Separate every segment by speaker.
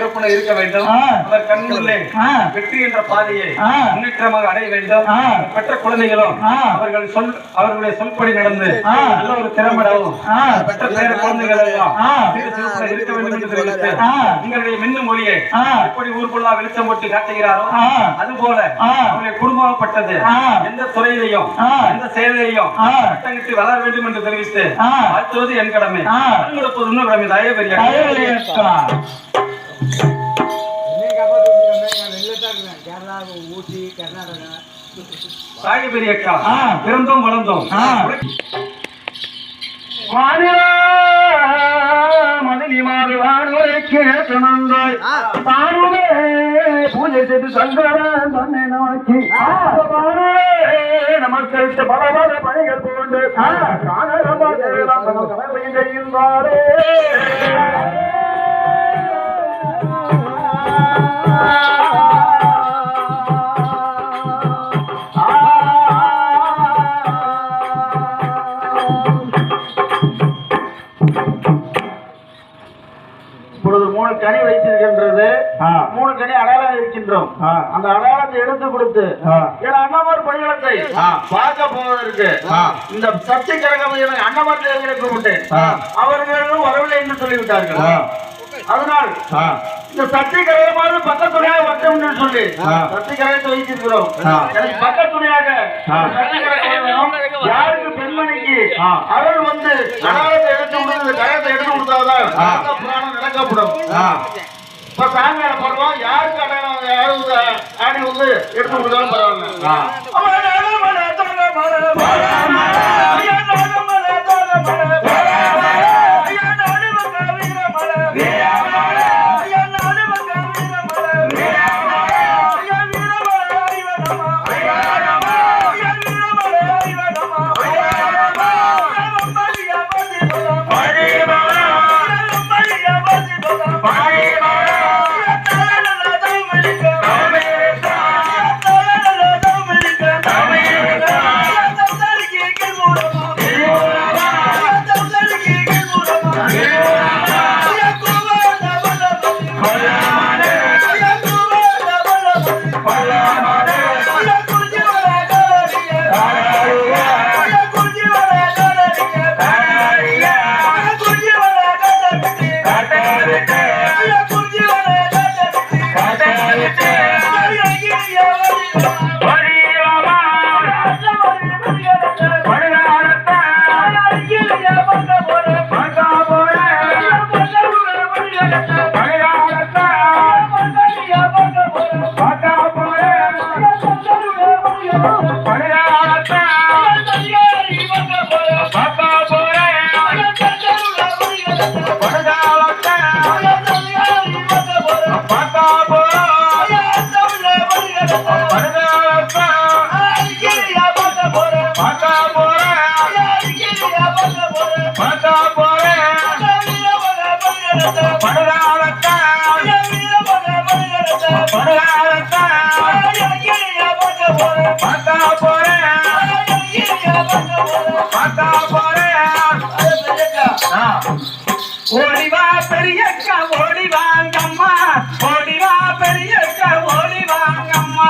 Speaker 1: சிறப்புல இருக்க வேண்டும். அவர் கண்ணுள்ளே. வெற்றி என்ற பாதையை. முன்னேற்றமாக அடைய வேண்டும். பெற்ற குழந்தைகளும். அவர்கள் சொல் அவர்களுடைய சொல்படி நடந்து. நல்ல ஒரு திறமடவும்
Speaker 2: ஆ.
Speaker 1: பெற்ற பேர குழந்தைகள் எல்லாம்
Speaker 2: ஆ.
Speaker 1: சீர சிறப்புல இருக்க வேண்டும் என்று தெரிவித்து. உங்களுடைய மின்னு மொழியை. எப்படி ஊருக்குள்ளா வெளிச்சம் போட்டு காட்டுகிறாரோ
Speaker 2: ஆ.
Speaker 1: அதுபோல
Speaker 2: ஆ.
Speaker 1: அவருடைய குடும்பப்பட்டது. எந்த துறையிலையும். எந்த செயலையும். கட்டங்கிட்டு வளர வேண்டும் என்று தெரிவித்து. வாழ்த்துவது என் கடமை இன்னும் கடமை தயவு பெரிய.
Speaker 3: ஊட்டி கர்நாடகா
Speaker 1: தாய பெரிய அக்கா. பிறந்தோம் வளர்ந்தோம்.
Speaker 2: ஆ. வானிலா மதினி மாறு வானுரைக்கு சுமந்தாய் தானுமே பூஜை செய்து சங்கரன் தன்னை நோக்கி. நமஸ்கரித்து பல பல பணிகள் போன்று காணரமாக செய்கின்றாரே
Speaker 3: மூணு கனி வைத்திருக்கின்றது மூணு கனி அடையாளம் இருக்கின்றோம். அந்த அடையாளத்தை எடுத்து கொடுத்து அண்ணமார் பணிகளத்தை பார்க்க போவதற்கு. இந்த சர்ச்சை கழகம் எனக்கு அண்ணமார் தேவையை கூப்பிட்டேன். அவர்களும் வரவில்லை என்று சொல்லிவிட்டார்கள். அதனால் இந்த சர்ச்சை கழகமானது பக்கத்துணையாக வட்டம் என்று சொல்லி
Speaker 2: ஆ.
Speaker 3: சர்ச்சை கழகத்தை வைத்திருக்கிறோம்
Speaker 2: ஆ.
Speaker 3: எனக்கு கழகம் வேணும். யாருக்கு பெண்மணிக்கு. அவள் வந்து அடையாளத்தை எடுத்து கொடுத்து கழகத்தை எடுத்து கொடுத்தாதான் புராணம் நடக்கப்படும். இப்ப சாமியார போடுவோம் யாருக்கு அடையாளம் யாரும் ஆடி வந்து எடுத்து கொடுத்தாலும் பரவாயில்ல
Speaker 2: باگا பெரியக்கா ஓடி வாங்கம்மா. ஓடி வா பெரியக்கா ஓடி வாங்கம்மா.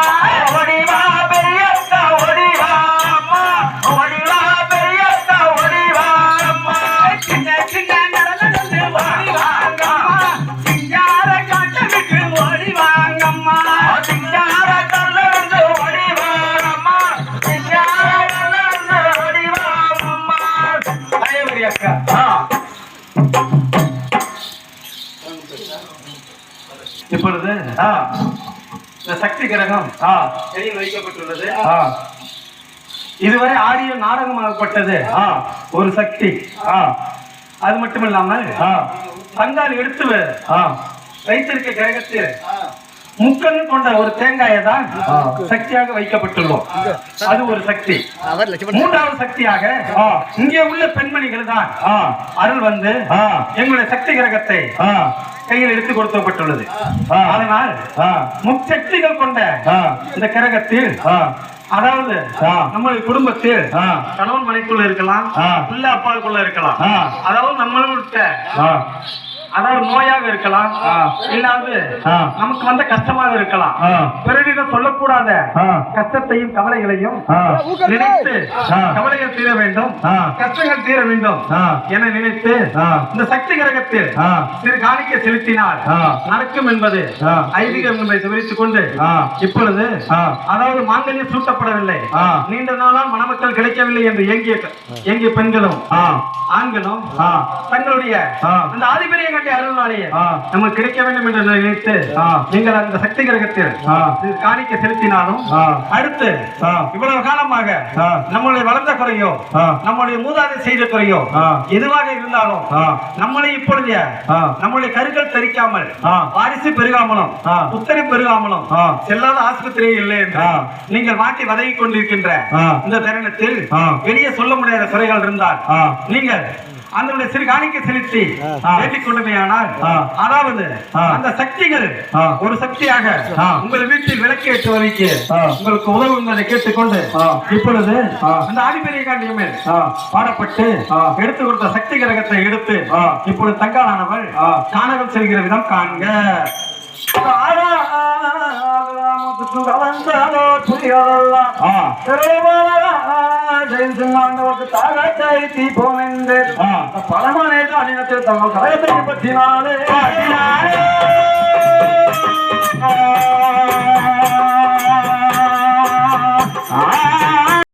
Speaker 1: இந்த சக்தி கிரகம்
Speaker 2: ஆ.
Speaker 1: கையில் வைக்கப்பட்டுள்ளது. இதுவரை ஆடியோ நாடகமாகப்பட்டது ஒரு சக்தி அது மட்டும் இல்லாமல் சங்கால் எடுத்து வைத்திருக்க கிரகத்தில் முக்கன் கொண்ட ஒரு தேங்காயை தான் சக்தியாக வைக்கப்பட்டுள்ளோம். அது ஒரு சக்தி. மூன்றாவது சக்தியாக. இங்கே உள்ள பெண்மணிகள் தான் அருள் வந்து எங்களுடைய சக்தி கிரகத்தை கையில் எடுத்து கொடுக்கப்பட்டுள்ளது. அதனால் முச்சக்திகள் கொண்ட இந்த கிரகத்தில் அதாவது. நம்மளுடைய குடும்பத்தில் கணவன் மனைக்குள்ள இருக்கலாம்
Speaker 2: ஆ.
Speaker 1: உள்ள அப்பாவுக்குள்ள இருக்கலாம். அதாவது நம்மள்கிட்ட
Speaker 2: ஆ
Speaker 1: அதாவது நோயாக இருக்கலாம். இல்லாது. நமக்கு வந்த கஷ்டமாக இருக்கலாம். பிறரிடம் சொல்லக்கூடாத. கஷ்டத்தையும் கவலைகளையும். நினைத்து. கவலைகள் தீர வேண்டும். கஷ்டங்கள் தீர வேண்டும். என நினைத்து. இந்த சக்தி கிரகத்தில். சிறு காணிக்கை செலுத்தினால். நடக்கும் என்பது. ஐதீகம் என்பதை விவரித்துக் கொண்டு. இப்பொழுது. அதாவது மாங்கல்யம் சூட்டப்படவில்லை. நீண்ட நாளால் மணமக்கள் கிடைக்கவில்லை என்று ஏங்கிய ஏங்கிய பெண்களும். ஆண்களும். தங்களுடைய. அந்த ஆதிபரிய கண்டி
Speaker 2: ஆ.
Speaker 1: நமக்கு கிடைக்க வேண்டும் என்று நினைத்து. நீங்கள் அந்த சக்தி கிரகத்தில் காணிக்க செலுத்தினாலும். அடுத்து. இவ்வளவு காலமாக. நம்மளுடைய வளர்ந்த குறையோ
Speaker 2: ஆ.
Speaker 1: நம்முடைய மூதாதை செய்த குறையோ. எதுவாக இருந்தாலும். நம்மளை இப்பொழுது
Speaker 2: ஆ.
Speaker 1: நம்முடைய கருக்கள் தரிக்காமல். வாரிசு பெருகாமலும்
Speaker 2: ஆ.
Speaker 1: புத்தரி பெருகாமலும். செல்லாத ஆஸ்பத்திரியே இல்லை என்று
Speaker 2: ஆ.
Speaker 1: நீங்கள் மாட்டி வதகி கொண்டிருக்கின்ற. இந்த தருணத்தில். வெளியே சொல்ல முடியாத குறைகள் இருந்தால். நீங்கள் அந்த சிறு காணிக்கை செலுத்தி. ஏற்றிக் கொண்டமையானால். அதாவது. அந்த சக்திகள். ஒரு சக்தியாக. உங்கள் வீட்டில் விளக்கேற்றுவதற்கு
Speaker 2: ஆ.
Speaker 1: உங்களுக்கு உதவும் என்பதை கேட்டுக்கொண்டு. இப்பொழுது. அந்த ஆதிபெரிய காண்டியமே. பாடப்பட்டு
Speaker 2: ஆ.
Speaker 1: எடுத்து கொடுத்த சக்தி கிரகத்தை எடுத்து. இப்பொழுது தங்காளானவள்
Speaker 2: ஆ.
Speaker 1: காணகம் செல்கிற விதம் காண்க
Speaker 2: ಒಂದು ತಾಗತ್ತ
Speaker 1: ಐತಿ ಪೋಮೆಂದೆ ಪರಮನೆ ಅನಿನ
Speaker 2: ತಮ್ಮ ಕಳೆದ ಪತ್ತಿನಾಳೆ